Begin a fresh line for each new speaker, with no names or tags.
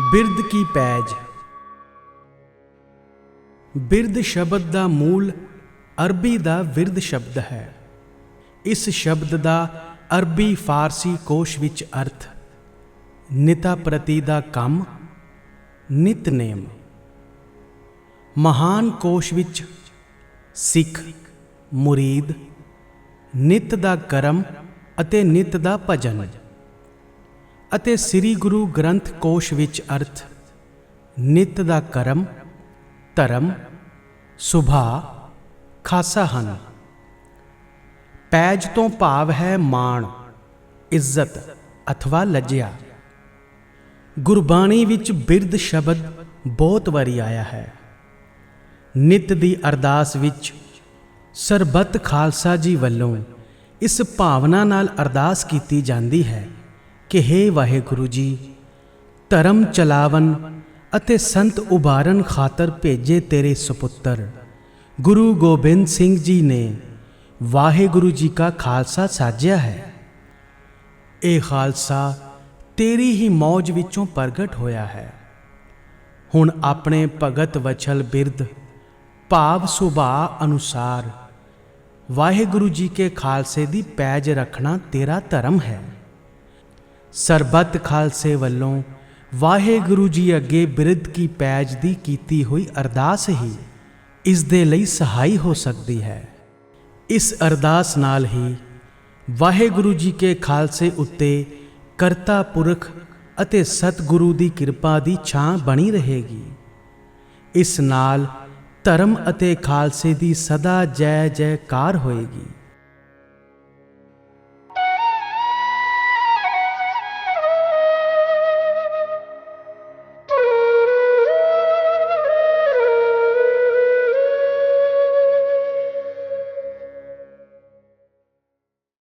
ਬਿਰਧ ਕੀ ਪੈਜ? ਬਿਰਧ ਸ਼ਬਦ ਦਾ ਮੂਲ ਅਰਬੀ ਦਾ ਵਿਰਧ ਸ਼ਬਦ ਹੈ। ਇਸ ਸ਼ਬਦ ਦਾ ਅਰਬੀ ਫਾਰਸੀ ਕੋਸ਼ ਵਿੱਚ ਅਰਥ ਨਿਤਾ ਪ੍ਰਤੀ ਦਾ ਕੰਮ ਨਿਤਨੇਮ ਮਹਾਨ ਕੋਸ਼ ਵਿੱਚ ਸਿੱਖ, ਮੁਰੀਦ, ਨਿਤ ਦਾ ਕਰਮ ਅਤੇ ਨਿਤ ਦਾ ਭਜਨ। ਅਤੇ ਸ੍ਰੀ ਗੁਰੂ ਗ੍ਰੰਥ ਕੋਸ਼ ਵਿੱਚ ਅਰਥ, ਨਿਤ ਦਾ ਕਰਮ, ਧਰਮ, ਸੁਭਾ ਖਾਸਾ ਹਨ। ਪੈਜ ਤੋਂ ਭਾਵ ਹੈ ਮਾਣ, ਇੱਜ਼ਤ ਅਥਵਾ ਲੱਜਿਆ। ਗੁਰਬਾਣੀ ਵਿੱਚ ਬਿਰਧ ਸ਼ਬਦ ਬਹੁਤ ਵਾਰੀ ਆਇਆ ਹੈ। ਨਿਤ ਦੀ ਅਰਦਾਸ ਵਿੱਚ ਸਰਬੱਤ ਖਾਲਸਾ ਜੀ ਵੱਲੋਂ ਇਸ ਭਾਵਨਾ ਨਾਲ ਅਰਦਾਸ ਕੀਤੀ ਜਾਂਦੀ ਹੈ। ਕਿ हे ਵਾਹਿਗੁਰੂ ਜੀ, ਧਰਮ ਚਲਾਵਨ ਅਤੇ ਸੰਤ ਉਬਾਰਨ ਖਾਤਰ ਭੇਜੇ ਤੇਰੇ ਸੁਪੁੱਤਰ, ਗੁਰੂ ਗੋਬਿੰਦ ਸਿੰਘ ਜੀ ਨੇ ਵਾਹਿਗੁਰੂ ਜੀ ਕਾ ਖਾਲਸਾ ਸਾਜਿਆ ਹੈ। ਇਹ ਖਾਲਸਾ ਤੇਰੀ ਹੀ ਮੌਜ ਵਿੱਚੋਂ ਪ੍ਰਗਟ ਹੋਇਆ ਹੈ। ਹੁਣ ਆਪਣੇ ਭਗਤ ਵਛਲ ਬਿਰਧ, ਭਾਵ ਸੁਭਾਅ ਅਨੁਸਾਰ ਵਾਹਿਗੁਰੂ ਜੀ ਕੇ ਖਾਲਸੇ ਦੀ ਪੈਜ ਰੱਖਣਾ ਤੇਰਾ ਧਰਮ ਹੈ। ਸਰਬੱਤ ਖਾਲਸੇ ਵੱਲੋਂ ਵਾਹਿਗੁਰੂ ਜੀ ਅੱਗੇ ਬਿਰਧ ਕੀ ਪੈਜ ਦੀ ਕੀਤੀ ਹੋਈ ਅਰਦਾਸ ਹੀ ਇਸ ਦੇ ਲਈ ਸਹਾਈ ਹੋ ਸਕਦੀ ਹੈ। ਇਸ ਅਰਦਾਸ ਨਾਲ ਹੀ ਵਾਹਿਗੁਰੂ ਜੀ ਕੇ ਖਾਲਸੇ ਉੱਤੇ ਕਰਤਾ ਪੁਰਖ ਅਤੇ ਸਤਿਗੁਰੂ ਦੀ ਕਿਰਪਾ ਦੀ ਛਾਂ ਬਣੀ ਰਹੇਗੀ। ਇਸ ਨਾਲ ਧਰਮ ਅਤੇ ਖਾਲਸੇ ਦੀ ਸਦਾ ਜੈ ਜੈਕਾਰ ਹੋਏਗੀ।